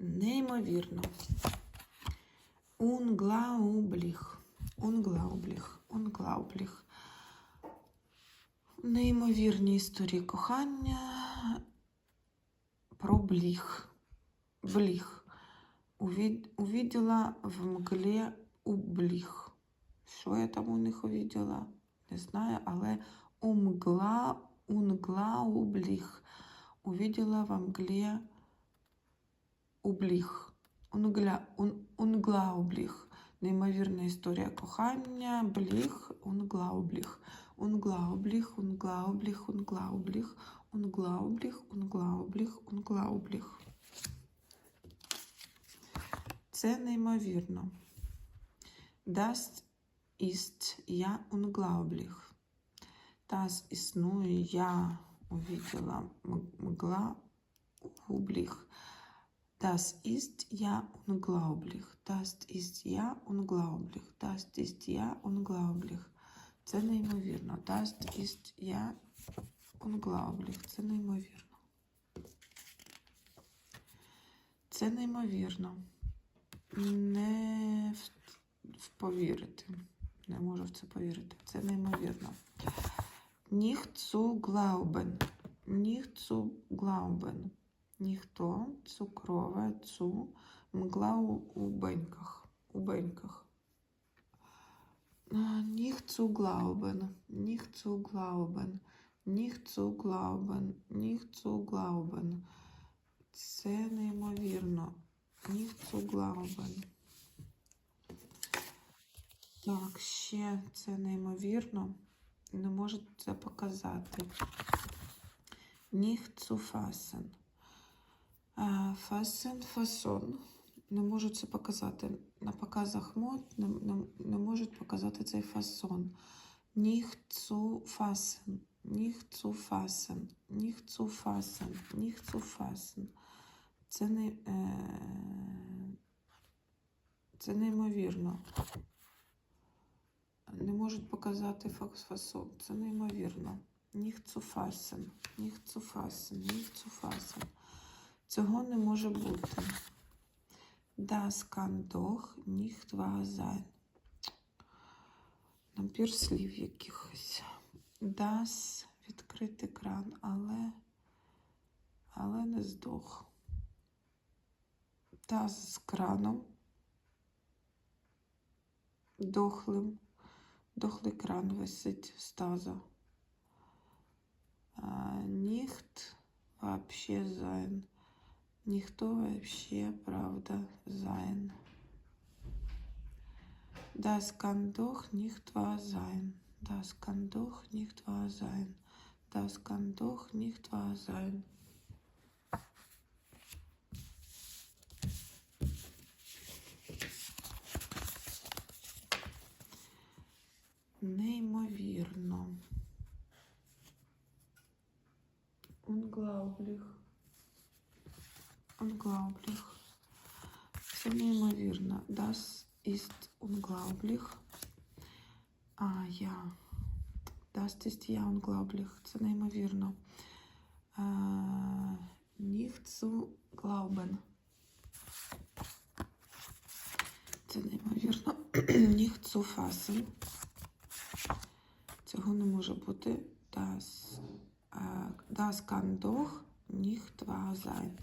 Неймовірно. Unglaublich. Unglaublich. Unglaublich. Неймовірні історії кохання про бліх. Бліх. Увід... Увіділа в мглі у бліх. Що я там у них увіділа? Не знаю, але умгла, унгла у бліх. Увіділа в мглі у бліх. Унгля, ун, унглаубліх. Неймовірна історія кохання, бліх, унглаубліх. Унглаубліх, унглаубліх, унглаубліх, унглаубліх, унглаубліх, унглаубліх. Це неймовірно. Das ist ja unglaublich. Das існує, я увидела, м- мгла, убліх. Das ist ja unglaublich. Das ist ja unglaublich. Das ist ja unglaublich. Це неймовірно. Das ist ja unglaublich. Це неймовірно. Це неймовірно. Не в, повірити. Не можу в це повірити. Це неймовірно. Nicht zu glauben. Nicht zu glauben. Ніхто, цукрове, цу, мгла у, беньках. У беньках. Nicht zu glauben. Nicht zu glauben. Nicht zu glauben. Nicht zu glauben. Це неймовірно. Nicht zu glauben. Так, ще це неймовірно. Не можу це показати. Nicht zu fassen. Фасен, фасон. Не можу це показати. На показах мод не, не, не можуть показати цей фасон. Nicht zu fassen. Nicht zu fassen. Nicht zu fassen. Nicht zu fassen. Це не. Е... Це неймовірно. Не можуть показати фасон. Це неймовірно. Nicht zu fassen. Nicht zu fassen. Nicht zu fassen. Цього не може бути. Das kann doch nicht wahr sein. Набір слів якихось. Das відкритий кран, але, але не здох. Das з краном. Дохлим. Дохлий кран висить з таза. Nicht вообще sein. Ніхто вообще, правда, wahr sein. Das kann doch nicht wahr sein. Das kann doch nicht wahr sein. Неймовірно. Unglaublich. Unglaublich. Це неймовірно. Das ist unglaublich. А, я. Das ist ja unglaublich. Це неймовірно. Nicht zu glauben. Це неймовірно. nicht zu fassen. Цього не може бути. Das, а, das kann doch nicht wahr sein.